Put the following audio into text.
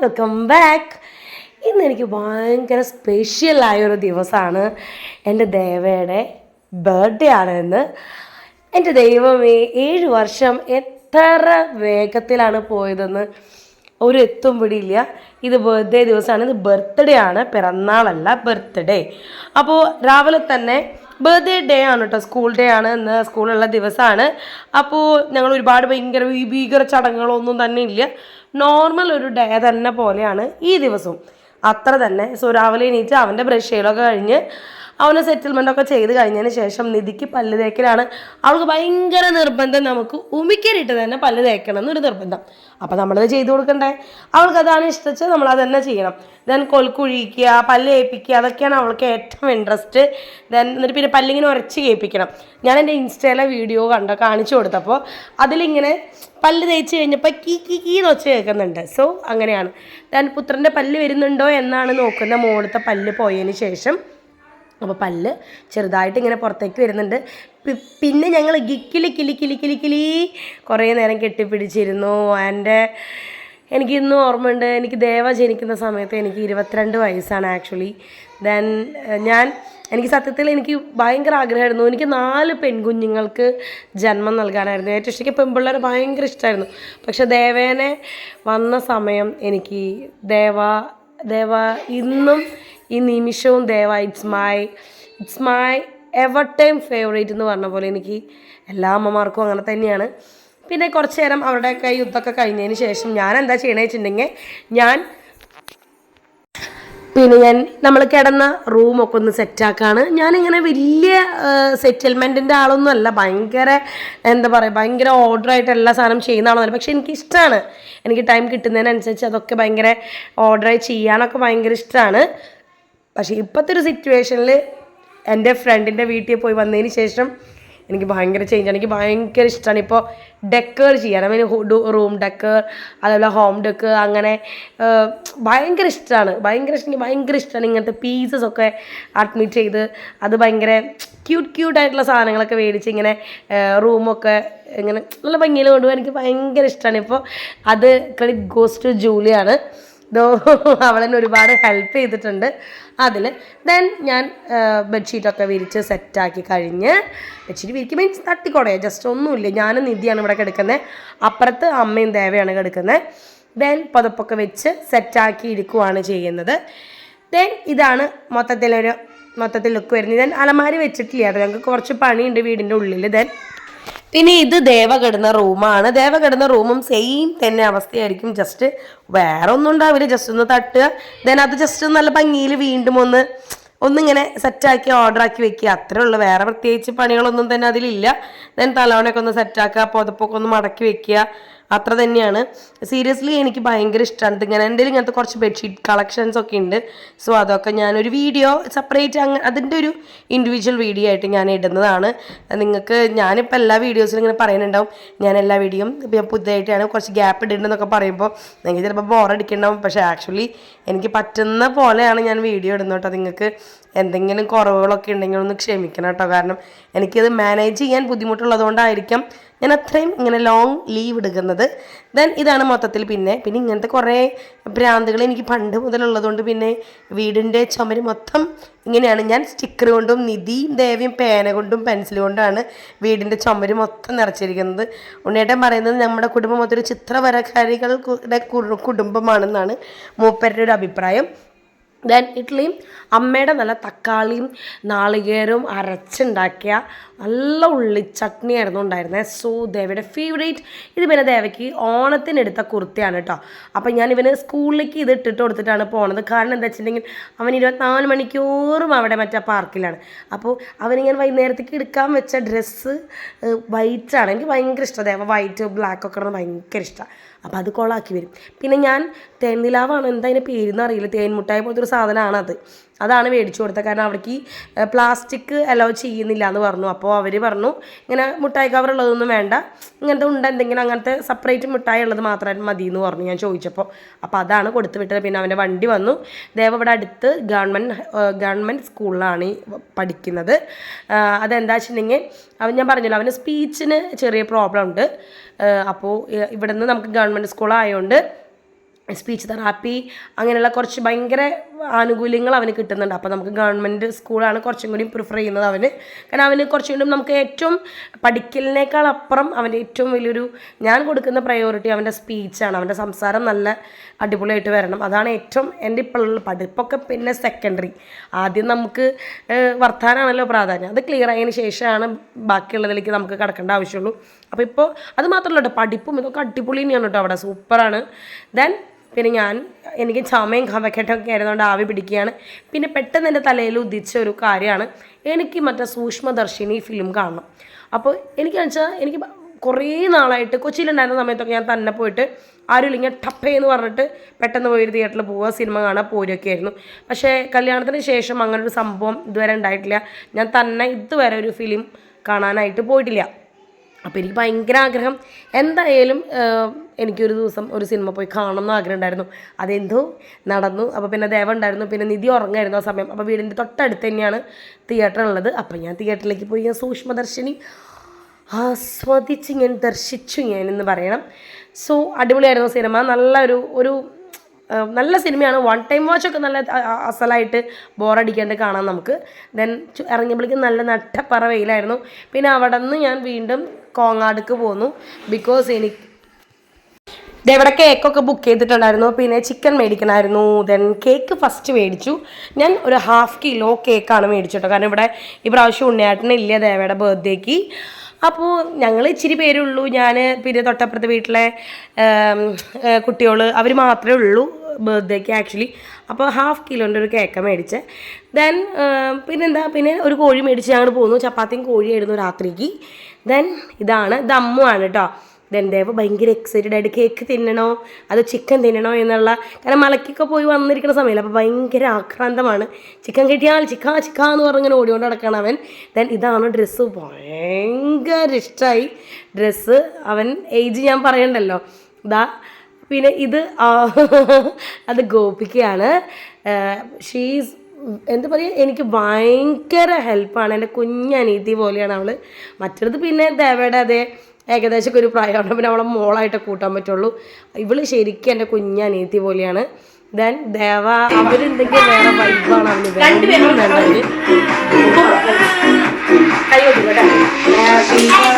Welcome back ഇന്ന് എനിക്ക് ഭയങ്കര സ്പെഷ്യലായൊരു ദിവസമാണ്. എന്റെ ദേവയുടെ ബർത്ത്ഡേ ആണ് ഇന്ന്. എന്റെ ദൈവമേ ഏഴ് വർഷം എത്ര വേഗത്തിലാണ് പോയതെന്ന് ഒരു എത്തും പിടിയില്ല ഇത് ബർത്ത്ഡേ ദിവസമാണ് ഇത് ബർത്ത്ഡേ ആണ്. പിറന്നാളല്ല ബർത്ത്ഡേ അപ്പോൾ രാവിലെ തന്നെ ബർത്ത്ഡേ ഡേ ആണ് കേട്ടോ സ്കൂൾ ഡേ ആണ്. ഇന്ന് സ്കൂളുള്ള ദിവസമാണ് അപ്പോൾ ഞങ്ങൾ ഒരുപാട് ഭയങ്കര ഭീകര ചടങ്ങുകളൊന്നും തന്നെ ഇല്ല. നോർമൽ ഒരു ഡേ തന്നെ പോലെയാണ് ഈ ദിവസവും അത്ര തന്നെ. സോ രാവിലെ എണീറ്റ് അവന്റെ ബ്രഷ് ചെയ്യലൊക്കെ കഴിഞ്ഞ് അവന് സെറ്റിൽമെന്റ് ഒക്കെ ചെയ്ത് കഴിഞ്ഞതിന് ശേഷം നിധിക്ക് പല്ല് തേക്കലാണ്. അവൾക്ക് ഭയങ്കര നിർബന്ധം നമുക്ക് ഉമിക്കരിട്ട് തന്നെ പല്ല് തേക്കണം എന്നൊരു നിർബന്ധം. അപ്പോൾ നമ്മളത് ചെയ്തു കൊടുക്കണ്ടേ? അവൾക്ക് അതാണ് ഇഷ്ടച്ച് നമ്മൾ അത് തന്നെ ചെയ്യണം. ദെൻ കൊൽക്കുഴിക്കുക പല്ല് കേൾപ്പിക്കുക അതൊക്കെയാണ് അവൾക്ക് ഏറ്റവും ഇൻട്രസ്റ്റ് ദെൻ എന്നിട്ട് പിന്നെ പല്ലിങ്ങനെ ഉരച്ച് കേൾപ്പിക്കണം ഞാൻ എന്റെ ഇൻസ്റ്റയിലെ വീഡിയോ കണ്ട കാണിച്ചു കൊടുത്തപ്പോൾ അതിലിങ്ങനെ പല്ല് തേച്ച് കഴിഞ്ഞപ്പോൾ കീ കീ കീ എന്ന് വെച്ച് കേൾക്കുന്നുണ്ട്. സോ അങ്ങനെയാണ്. ദെൻ പുത്രന്റെ പല്ല് വരുന്നുണ്ടോ എന്നാണ് നോക്കുന്ന മോളത്തെ പല്ല് പോയതിന് ശേഷം അപ്പോൾ പല്ല് ചെറുതായിട്ട് ഇങ്ങനെ പുറത്തേക്ക് വരുന്നുണ്ട്. പിന്നെ ഞങ്ങൾ ഗിക്കിലി കിലി കിലി കിലി കിലി കുറേ നേരം കെട്ടിപ്പിടിച്ചിരുന്നു. എന്റെ എനിക്ക് ഇന്നും ഓർമ്മയുണ്ട്. എനിക്ക് ദേവ ജനിക്കുന്ന സമയത്ത് എനിക്ക് ഇരുപത്തിരണ്ട് വയസ്സാണ് ആക്ച്വലി. ദെൻ ഞാൻ എനിക്ക് സത്യത്തിൽ എനിക്ക് ഭയങ്കര ആഗ്രഹമായിരുന്നു. എനിക്ക് നാല് പെൺകുഞ്ഞുങ്ങൾക്ക് ജന്മം നൽകാനായിരുന്നു. ഏറ്റവും ഇഷ്ടം എനിക്ക് പെൺപിള്ളേരെ ഭയങ്കര ഇഷ്ടമായിരുന്നു പക്ഷെ ദേവേനെ വന്ന സമയം എനിക്ക് ദേവ ദേവ ഇന്നും ഈ നിമിഷവും Deva it's my it's my ever time favourite എന്ന് പറഞ്ഞ പോലെ എനിക്ക് എല്ലാ അമ്മമാർക്കും അങ്ങനെ തന്നെയാണ്. പിന്നെ കുറച്ച് നേരം അവരുടെയൊക്കെ യുദ്ധമൊക്കെ കഴിഞ്ഞതിന് ശേഷം ഞാൻ എന്താ ചെയ്യണമെന്ന് വെച്ചിട്ടുണ്ടെങ്കിൽ ഞാൻ പിന്നെ ഞാൻ നമ്മൾ കിടന്ന റൂമൊക്കെ ഒന്ന് സെറ്റാക്കാണ് ഞാനിങ്ങനെ വലിയ സെറ്റിൽമെന്റിന്റെ ആളൊന്നും അല്ല. ഭയങ്കര എന്താ പറയുക ഭയങ്കര ഓർഡറായിട്ട് എല്ലാ സാധനം ചെയ്യുന്ന ആളൊന്നുമല്ല. പക്ഷെ എനിക്ക് ഇഷ്ടമാണ് എനിക്ക് ടൈം കിട്ടുന്നതിനനുസരിച്ച് അതൊക്കെ ഭയങ്കര ഓർഡറായി ചെയ്യാനൊക്കെ ഭയങ്കര ഇഷ്ടമാണ് പക്ഷേ ഇപ്പോഴത്തെ ഒരു സിറ്റുവേഷനിൽ എന്റെ ഫ്രണ്ടിന്റെ വീട്ടിൽ പോയി വന്നതിന് ശേഷം എനിക്ക് ഭയങ്കര ചേഞ്ച് ആണ്. എനിക്ക് ഭയങ്കര ഇഷ്ടമാണ് ഇപ്പോൾ ഡെക്കർ ചെയ്യാൻ. ഐ മീൻ റൂം ഡെക്കർ അതേപോലെ ഹോം ഡെക്കർ അങ്ങനെ ഭയങ്കര ഇഷ്ടമാണ് ഭയങ്കര ഇഷ്ടം എനിക്ക് ഭയങ്കര ഇഷ്ടമാണ് ഇങ്ങനത്തെ പീസസ് ഒക്കെ അഡ്മിറ്റ് ചെയ്ത് അത് ഭയങ്കര ക്യൂട്ട് ക്യൂട്ട് ക്യൂട്ടായിട്ടുള്ള സാധനങ്ങളൊക്കെ മേടിച്ച് ഇങ്ങനെ റൂമൊക്കെ ഇങ്ങനെ നല്ല ഭംഗിയിൽ കൊണ്ടുപോകാൻ എനിക്ക് ഭയങ്കര ഇഷ്ടമാണ് ഇപ്പോൾ അത് ക്രെഡിറ്റ് ഗോസ് ടു ജൂലിയാണ്. ദോ അവളെന്നെ ഒരുപാട് ഹെൽപ്പ് ചെയ്തിട്ടുണ്ട്. അതിൽ ദെൻ ഞാൻ ബെഡ്ഷീറ്റൊക്കെ വിരിച്ച് സെറ്റാക്കി കഴിഞ്ഞ് ബെഡ്ഷീറ്റ് വിരിക്കും മീൻസ് തട്ടിക്കോടേ ജസ്റ്റ് ഒന്നുമില്ല. ഞാനും നിധിയാണ് ഇവിടെ കിടക്കുന്നത് അപ്പുറത്ത് അമ്മയും ദേവയാണ് കിടക്കുന്നത് ദെൻ പുതപ്പൊക്കെ വെച്ച് സെറ്റാക്കി ഇരിക്കുവാണ് ചെയ്യുന്നത്. ദെൻ ഇതാണ് മൊത്തത്തിലൊരു മൊത്തത്തിൽ ലുക്ക് വരുന്നത്. ദെൻ അലമാരി വെച്ചിട്ടില്ല. കേട്ടോ ഞങ്ങൾക്ക് കുറച്ച് പണിയുണ്ട് വീടിന്റെ ഉള്ളിൽ ദെൻ പിന്നെ ഇത് ദേവ കിടന്ന റൂമാണ്. ദേവ കിടന്ന റൂമും സെയിം തന്നെ അവസ്ഥയായിരിക്കും. ജസ്റ്റ് വേറെ ഒന്നും ഉണ്ടാവില്ല ജസ്റ്റ് ഒന്ന് തട്ടുക. ദെൻ അത് ജസ്റ്റ് നല്ല ഭംഗിയിൽ വീണ്ടും ഒന്ന് ഒന്നിങ്ങനെ സെറ്റാക്കി ഓർഡറാക്കി വെക്കുക. അത്രേ ഉള്ളൂ. വേറെ പ്രത്യേകിച്ച് പണികളൊന്നും തന്നെ അതിലില്ല. ദെൻ തലവണയൊക്കെ ഒന്ന് സെറ്റാക്കുക പുതപ്പൊക്കെ ഒന്ന് മടക്കി വെക്കുക. അത്ര തന്നെയാണ്. സീരിയസ്ലി എനിക്ക് ഭയങ്കര ഇഷ്ടമാണ് ഇങ്ങനെ എന്റെ ഇങ്ങനത്തെ കുറച്ച് ബെഡ്ഷീറ്റ് കളക്ഷൻസ് ഒക്കെ ഉണ്ട്. സോ അതൊക്കെ ഞാനൊരു വീഡിയോ സെപ്പറേറ്റ് അങ്ങ് അതിന്റെ ഒരു ഇൻഡിവിജ്വൽ വീഡിയോ ആയിട്ട് ഞാൻ ഇടുന്നതാണ്. നിങ്ങൾക്ക് ഞാനിപ്പോൾ എല്ലാ വീഡിയോസിലും ഇങ്ങനെ പറയുന്നുണ്ടാവും. ഞാൻ എല്ലാ വീഡിയോയും ഇപ്പം പുതിയതായിട്ടാണ് കുറച്ച് ഗ്യാപ്പ് ഇടുന്നതെന്നൊക്കെ പറയുമ്പോൾ നിങ്ങൾക്ക് ചിലപ്പോൾ ബോറടിക്കണ്ടാവും പക്ഷേ ആക്ച്വലി എനിക്ക് പറ്റുന്ന പോലെയാണ് ഞാൻ വീഡിയോ ഇടുന്നത് കേട്ടോ. നിങ്ങൾക്ക് എന്തെങ്കിലും കുറവുകളൊക്കെ ഉണ്ടെങ്കിൽ ഒന്ന് ക്ഷമിക്കണം കേട്ടോ. കാരണം എനിക്കത് മാനേജ് ചെയ്യാൻ ബുദ്ധിമുട്ടുള്ളതുകൊണ്ടായിരിക്കാം ഞാൻ അത്രയും ഇങ്ങനെ ലോങ് ലീവ് എടുക്കുന്നത്. ദെൻ ഇതാണ് മൊത്തത്തിൽ പിന്നെ പിന്നെ ഇങ്ങനത്തെ കുറേ ഭ്രാന്തുകൾ എനിക്ക് പണ്ട് മുതലുള്ളതുകൊണ്ട് പിന്നെ വീടിന്റെ ചുമര് മൊത്തം ഇങ്ങനെയാണ്. ഞാൻ സ്റ്റിക്കർ കൊണ്ടും നിധിയും ദേവിയും പേന കൊണ്ടും പെൻസിൽ കൊണ്ടാണ് വീടിന്റെ ചുമര് മൊത്തം നിറച്ചിരിക്കുന്നത്. ഉണ്ണിയേട്ടൻ പറയുന്നത് നമ്മുടെ കുടുംബം മൊത്തം ഒരു ചിത്രവരക്കാരികളുടെ കുടുംബമാണെന്നാണ് മൂപ്പരുടെ ഒരു അഭിപ്രായം. ദെൻ ഇഡ്ഡലിയും അമ്മയുടെ നല്ല തക്കാളിയും നാളികേരവും അരച്ചുണ്ടാക്കിയ നല്ല ഉള്ളി ചട്നിയായിരുന്നു ഉണ്ടായിരുന്നത് സോ ദേവയുടെ ഫേവറേറ്റ് ഇത് പിന്നെ ദേവയ്ക്ക് ഓണത്തിനെടുത്ത കുർത്തിയാണ് കേട്ടോ അപ്പം ഞാൻ ഇവന് സ്കൂളിലേക്ക് ഇത് ഇട്ടിട്ട് കൊടുത്തിട്ടാണ് പോണത്. കാരണം എന്താ വെച്ചിട്ടുണ്ടെങ്കിൽ അവൻ ഇരുപത്തിനാല് മണിക്കൂറും അവിടെ മറ്റേ പാർക്കിലാണ്. അപ്പോൾ അവനിങ്ങനെ വൈകുന്നേരത്തേക്ക് എടുക്കാൻ വെച്ച ഡ്രസ്സ് വൈറ്റാണ് എനിക്ക് ഭയങ്കര ഇഷ്ടം. ദേവ വൈറ്റ് ബ്ലാക്ക് ഒക്കെ ഭയങ്കര ഇഷ്ടമാണ് അപ്പോൾ അത് കൊളാക്കി വരും. പിന്നെ ഞാൻ തേൻനിലാവാണ് എന്താ അതിന്റെ പേരെന്ന് അറിയില്ല. തേൻമുട്ടായി പോലത്തെ ഒരു സാധനമാണ് അത്. അതാണ് മേടിച്ചു കൊടുത്തത്. കാരണം അവിടേക്ക് പ്ലാസ്റ്റിക് അലോ ചെയ്യുന്നില്ല എന്ന് പറഞ്ഞു. അപ്പോൾ അവർ പറഞ്ഞു ഇങ്ങനെ മുട്ടായി കവർ ഉള്ളതൊന്നും വേണ്ട. ഇങ്ങനത്തെ ഉണ്ട് എന്തെങ്കിലും അങ്ങനത്തെ സെപ്പറേറ്റ് മുട്ടായി ഉള്ളത് മാത്രം മതി എന്ന് പറഞ്ഞു ഞാൻ ചോദിച്ചപ്പോൾ. അപ്പോൾ അതാണ് കൊടുത്തു വിട്ടത്. പിന്നെ അവന്റെ വണ്ടി വന്നു. ദേവ ഇവിടെ അടുത്ത് ഗവൺമെന്റ് ഗവൺമെന്റ് സ്കൂളിലാണ് പഠിക്കുന്നത്. അതെന്താ വെച്ചിട്ടുണ്ടെങ്കിൽ അവൻ ഞാൻ പറഞ്ഞല്ലോ അവന് സ്പീച്ചിന് ചെറിയ പ്രോബ്ലം ഉണ്ട്. അപ്പോൾ ഇവിടുന്ന് നമുക്ക് ഗവൺമെന്റ് സ്കൂളായതുകൊണ്ട് സ്പീച്ച് തെറാപ്പി അങ്ങനെയുള്ള കുറച്ച് ഭയങ്കര ആനുകൂല്യങ്ങൾ അവന് കിട്ടുന്നുണ്ട്. അപ്പോൾ നമുക്ക് ഗവൺമെന്റ് സ്കൂളാണ് കുറച്ചും കൂടി പ്രിഫർ ചെയ്യുന്നത് അവന്. കാരണം അവന് കുറച്ചും കൂടി നമുക്ക് ഏറ്റവും പഠിക്കലിനേക്കാൾ അപ്പുറം അവന്റെ ഏറ്റവും വലിയൊരു ഞാൻ കൊടുക്കുന്ന പ്രയോറിറ്റി അവന്റെ സ്പീച്ചാണ് അവന്റെ സംസാരം നല്ല അടിപൊളിയായിട്ട് വരണം. അതാണ് ഏറ്റവും എന്റെ ഇപ്പോഴുള്ള പഠിപ്പൊക്കെ പിന്നെ സെക്കൻഡറി ആദ്യം നമുക്ക് വർത്താനാണല്ലോ പ്രാധാന്യം. അത് ക്ലിയർ ആയതിനു ശേഷമാണ് ബാക്കിയുള്ളതിലേക്ക് നമുക്ക് കിടക്കേണ്ട ആവശ്യമുള്ളൂ. അപ്പോൾ ഇപ്പോൾ അത് മാത്രമല്ല കേട്ടോ പഠിപ്പും ഇതൊക്കെ അടിപൊളി തന്നെയാണ് കേട്ടോ അവിടെ. സൂപ്പറാണ്. ദെൻ പിന്നെ ഞാൻ എനിക്ക് ചുമയും കവക്കെട്ടൊക്കെ ആയിരുന്നുകൊണ്ട് ആവി പിടിക്കുകയാണ്. പിന്നെ പെട്ടെന്ന് എന്റെ തലയിൽ ഉദിച്ച ഒരു കാര്യമാണ്. എനിക്ക് മറ്റേ സൂക്ഷ്മദർശിനി ഫിലിം കാണണം. അപ്പോൾ എനിക്ക് വെച്ചാൽ എനിക്ക് കുറേ നാളായിട്ട് കൊച്ചിയിലുണ്ടായിരുന്ന സമയത്തൊക്കെ ഞാൻ തന്നെ പോയിട്ട് ആരും ഇല്ലെങ്കിൽ ടപ്പേ എന്ന് പറഞ്ഞിട്ട് പെട്ടെന്ന് പോയി തിയേറ്ററിൽ പോവുക സിനിമ കാണാൻ പോരൊക്കെ ആയിരുന്നു. പക്ഷേ കല്യാണത്തിന് ശേഷം അങ്ങനൊരു സംഭവം ഇതുവരെ ഉണ്ടായിട്ടില്ല. ഞാൻ തന്നെ ഇതുവരെ ഒരു ഫിലിം കാണാനായിട്ട് പോയിട്ടില്ല. അപ്പോൾ എനിക്ക് ഭയങ്കര ആഗ്രഹം. എന്തായാലും എനിക്കൊരു ദിവസം ഒരു സിനിമ പോയി കാണണം എന്ന് ആഗ്രഹം ഉണ്ടായിരുന്നു അതെന്തോ നടന്നു. അപ്പോൾ പിന്നെ ദേവ ഉണ്ടായിരുന്നു. പിന്നെ നിധി ഉറങ്ങായിരുന്നു ആ സമയം. അപ്പോൾ വീടിന്റെ തൊട്ടടുത്ത് തന്നെയാണ് തിയേറ്റർ ഉള്ളത്. അപ്പോൾ ഞാൻ തിയേറ്ററിലേക്ക് പോയി. ഞാൻ സൂക്ഷ്മദർശിനി ആസ്വദിച്ച് ഞാൻ ദർശിച്ചു ഞാൻ എന്ന് പറയണം. സോ അടിപൊളിയായിരുന്നു സിനിമ. നല്ലൊരു ഒരു നല്ല സിനിമയാണ്. വൺ ടൈം വാച്ചൊക്കെ നല്ല അസലായിട്ട് ബോറടിക്കാണ്ട് കാണാം നമുക്ക്. ദെൻ ഇറങ്ങിയപ്പോഴേക്കും നല്ല നട്ടപ്പറ വെയിലായിരുന്നു. പിന്നെ അവിടെ നിന്ന് ഞാൻ വീണ്ടും കോങ്ങാടുക്ക് പോന്നു. ബിക്കോസ് എനിക്ക് ഇവിടെ കേക്കൊക്കെ ബുക്ക് ചെയ്തിട്ടുണ്ടായിരുന്നു. പിന്നെ ചിക്കൻ മേടിക്കണമായിരുന്നു ദെൻ കേക്ക് ഫസ്റ്റ് മേടിച്ചു. ഞാൻ ഒരു ഹാഫ് കിലോ കേക്കാണ് മേടിച്ചിട്ടോ കാരണം ഇവിടെ ഈ പ്രാവശ്യം ഉണ്ണിയാട്ടിനില്ല ദേവയുടെ ബർത്ത്ഡേക്ക് അപ്പോൾ ഞങ്ങൾ ഇച്ചിരി പേരുള്ളൂ ഞാൻ പിന്നെ തൊട്ടപ്പുറത്തെ വീട്ടിലെ കുട്ടികൾ അവർ മാത്രമേ ഉള്ളൂ. ബർത്ത്ഡേക്ക് ആക്ച്വലി അപ്പോൾ ഹാഫ് കിലോന്റെ ഒരു കേക്ക് മേടിച്ച്. ദെൻ പിന്നെന്താ? പിന്നെ ഒരു കോഴി മേടിച്ച് ഞങ്ങൾ പോന്നു. ചപ്പാത്തിയും കോഴിയായിരുന്നു രാത്രിക്ക്. ദെൻ ഇതാണ് ദമ്മു ആണ് കേട്ടോ ദെൻ ദേവ ഭയങ്കര എക്സൈറ്റഡ് ആയിട്ട് കേക്ക് തിന്നണോ? അത് ചിക്കൻ തിന്നണോ എന്നുള്ള കാരണം മലക്കൊക്കെ പോയി വന്നിരിക്കുന്ന സമയമല്ല അപ്പോൾ ഭയങ്കര ആക്രാന്തമാണ്. ചിക്കൻ കിട്ടിയാൽ ചിക്കാ ചിക്കാ എന്ന് പറഞ്ഞിങ്ങനെ ഓടിക്കൊണ്ട് നടക്കണം അവൻ. ദെൻ ഇതാണ് ഡ്രസ്സ് ഭയങ്കര ഇഷ്ടമായി ഡ്രസ്സ് അവൻ ഏജ് ഞാൻ പറയണ്ടല്ലോ. ഇതാ പിന്നെ ഇത് അത് ഗോപിക്കയാണ് ഷീസ് എന്താ പറയുക എനിക്ക് ഭയങ്കര ഹെൽപ്പാണ് എന്റെ കുഞ്ഞനീതി പോലെയാണ് അവൾ മറ്റേത് പിന്നെ ദേവയുടെ അതേ ഏകദേശമൊക്കെ ഒരു പ്രായമാണ് പിന്നെ അവളെ മോളായിട്ട് കൂട്ടാൻ പറ്റുള്ളൂ. ഇവൾ ശരിക്കും എന്റെ കുഞ്ഞനീതി പോലെയാണ്. ദെൻ ദേവ അവരുണ്ടെങ്കിൽ വേറെ വൈബാണ് അവന് വേറെ